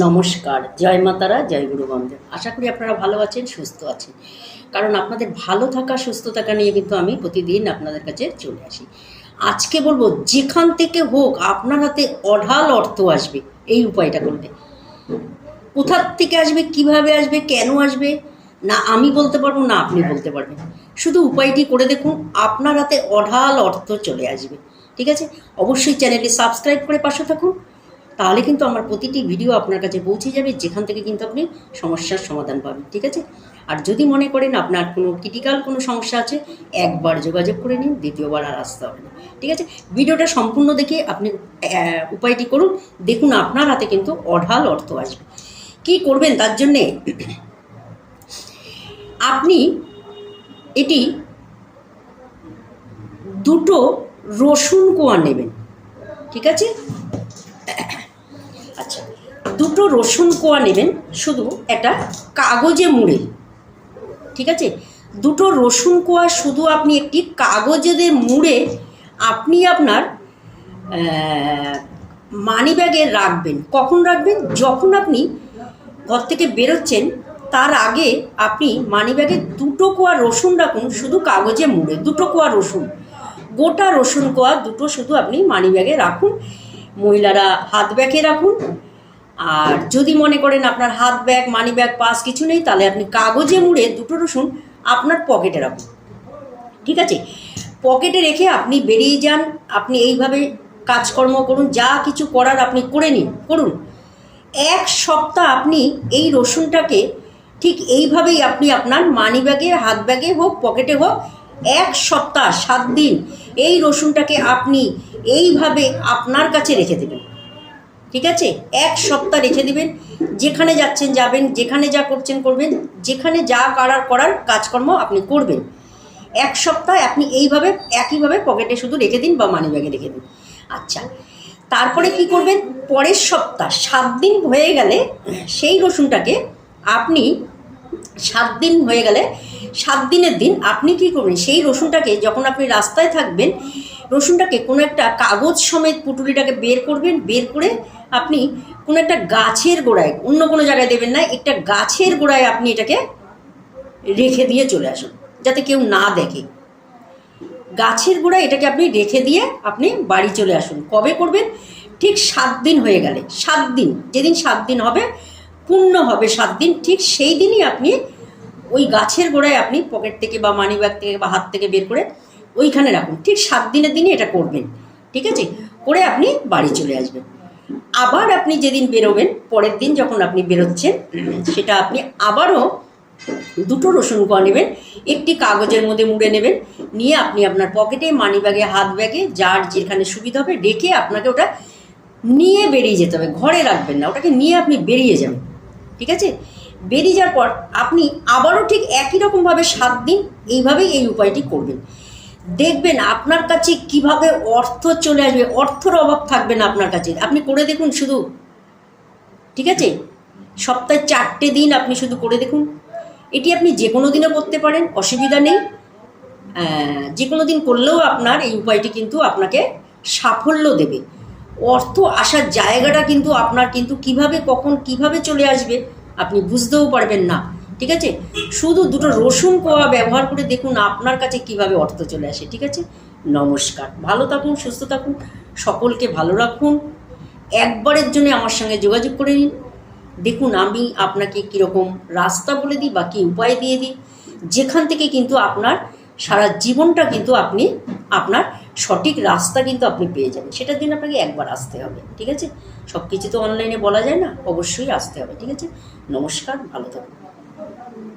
নমস্কার, জয় মাতারা, জয় গুরু বন্ধে। আশা করি আপনারা ভালো আছেন, সুস্থ আছেন। কারণ আপনাদের ভালো থাকা সুস্থ থাকা নিয়ে কিন্তু আমি প্রতিদিন আপনাদের কাছে চলে আসি। আজকে বলব, যেখান থেকে হোক, আপনার হাতে অঢাল অর্থ আসবে, এই উপায়টা করলে কোথার থেকে আসবে, কীভাবে আসবে, কেন আসবে, না আমি বলতে পারব, না আপনি বলতে পারবেন। শুধু উপায়টি করে দেখুন, আপনার হাতে অঢাল অর্থ চলে আসবে। ঠিক আছে? অবশ্যই চ্যানেলটি সাবস্ক্রাইব করে পাশে থাকুন। তাহলে কিন্তু আমার প্রতিটি ভিডিও আপনার কাছে পৌঁছে যাবে, যেখান থেকে কিন্তু আপনি সমস্যার সমাধান পাবেন, ঠিক আছে? আর যদি মনে করেন আপনার কোনো ক্রিটিক্যাল কোনো সমস্যা আছে, একবার যোগাযোগ করে নিন, দ্বিতীয়বার আর আসতে হবে না, ঠিক আছে? ভিডিওটা সম্পূর্ণ দেখে আপনি উপায়টি করুন, দেখুন আপনার হাতে কিন্তু অঢাল অর্থ আসবে। কি করবেন তার জন্যে? আপনি এটি দুটো রসুন কোয়া নেবেন, ঠিক আছে? দুটো রসুন কোয়া নেবেন, শুধু একটা কাগজে মুড়ে। ঠিক আছে? দুটো রসুন কোয়া শুধু আপনি একটি কাগজে মুড়ে আপনি আপনার মানি ব্যাগে রাখবেন। কখন রাখবেন? যখন আপনি ঘর থেকে বেরোচ্ছেন, তার আগে আপনি মানি ব্যাগে দুটো কোয়া রসুন রাখুন, শুধু কাগজে মুড়ে। দুটো কোয়া রসুন। গোটা রসুন কোয়া দুটো শুধু আপনি মানি ব্যাগে রাখুন। মহিলারা হাত ব্যাগে রাখুন। আর যদি মনে করেন আপনার হাত ব্যাগ মানি ব্যাগ পাস কিছু নেই, তাহলে আপনি কাগজে মুড়ে দুটো রসুন আপনার পকেটে রাখুন। ঠিক আছে? পকেটে রেখে আপনি বেরিয়ে যান, আপনি এইভাবে কাজকর্ম করুন, যা কিছু করার আপনি করে নিন, করুন। এক সপ্তাহ আপনি এই রসুনটাকে ঠিক এইভাবেই আপনি আপনার মানি ব্যাগে হাত ব্যাগে হোক পকেটে হোক, এক সপ্তাহ, সাত দিন এই রসুনটাকে আপনি এইভাবে আপনার কাছে রেখে দেবেন। ঠিক আছে? এক সপ্তাহ রেখে দিবেন। যেখানে যাচ্ছেন যাবেন, যেখানে যা করছেন করবেন, যেখানে যা করার করার কাজকর্ম আপনি করবেন। এক সপ্তাহ আপনি এইভাবে, একইভাবে পকেটে শুধু রেখে দিন বা মানি ব্যাগে রেখে দিন। আচ্ছা তারপরে কি করবেন? পরের সপ্তাহ, সাত দিন হয়ে গেলে সেই রসুনটাকে আপনি সাত দিন হয়ে গেলে সাত দিনের দিন আপনি কি করবেন? সেই রসুনটাকে যখন আপনি রাস্তায় থাকবেন, রসুনটাকে কোনো একটা কাগজ সমেত পুটুলিটাকে বের করবেন, বের করে আপনি কোনো একটা গাছের গোড়ায়, অন্য কোনো জায়গায় দেবেন না, একটা গাছের গোড়ায় আপনি এটাকে রেখে দিয়ে চলে আসুন, যাতে কেউ না দেখে। গাছের গোড়ায় এটাকে আপনি রেখে দিয়ে আপনি বাড়ি চলে আসুন। কবে করবেন? ঠিক সাত দিন হয়ে গেলে, সাত দিন, যেদিন সাত দিন হবে, পূর্ণ হবে সাত দিন, ঠিক সেই দিনই আপনি ওই গাছের গোড়ায় আপনি পকেট থেকে বা মানি ব্যাগ থেকে বা হাত থেকে বের করে ওইখানে রাখুন। ঠিক সাত দিনের দিনই এটা করবেন, ঠিক আছে? করে আপনি বাড়ি চলে আসবেন। আবার আপনি যেদিন বেরোবেন, পরের দিন যখন আপনি বেরোচ্ছেন, সেটা আপনি আবারও দুটো রসুন কোয়া নেবেন, একটি কাগজের মধ্যে মুড়ে নেবেন, নিয়ে আপনি আপনার পকেটে মানি ব্যাগে হাত ব্যাগে যার যেখানে সুবিধা হবে, রেখে আপনাকে ওটা নিয়ে বেরিয়ে যেতে হবে, ঘরে রাখবেন না, ওটাকে নিয়ে আপনি বেরিয়ে যাবেন, ঠিক আছে? বেরিয়ে যাওয়ার পর আপনি আবারও ঠিক একই রকমভাবে সাত দিন এইভাবেই এই উপায়টি করবেন। দেখবেন আপনার কাছে কীভাবে অর্থ চলে আসবে, অর্থর অভাব থাকবে না আপনার কাছে। আপনি করে দেখুন শুধু। ঠিক আছে? সপ্তাহে চারটে দিন আপনি শুধু করে দেখুন। এটি আপনি যে কোনো দিনও করতে পারেন, অসুবিধা নেই। যে কোনো দিন করলেও আপনার এই উপায়টি কিন্তু আপনাকে সাফল্য দেবে। অর্থ আসার জায়গাটা কিন্তু আপনার কিন্তু কীভাবে, কখন কীভাবে চলে আসবে, আপনি বুঝতেও পারবেন না। ঠিক আছে? শুধু দুটো রসুন কোয়া ব্যবহার করে দেখুন আপনার কাছে কীভাবে অর্থ চলে আসে, ঠিক আছে? নমস্কার। ভালো থাকুন, সুস্থ থাকুন, সকলকে ভালো রাখুন। একবারের জন্য আমার সঙ্গে যোগাযোগ করে নিন। দেখুন আমি আপনাকে কীরকম রাস্তা বলে দিই বা কী উপায় দিয়ে দিই। যেখান থেকে কিন্তু আপনার সারা জীবনটা কিন্তু আপনি, আপনার সঠিক রাস্তা কিন্তু আপনি পেয়ে যাবেন। সেটার জন্য আপনাকে একবার আসতে হবে, ঠিক আছে? সব কিছু তো অনলাইনে বলা যায় না, অবশ্যই আসতে হবে, ঠিক আছে? নমস্কার, ভালো থাকুন। Thank you.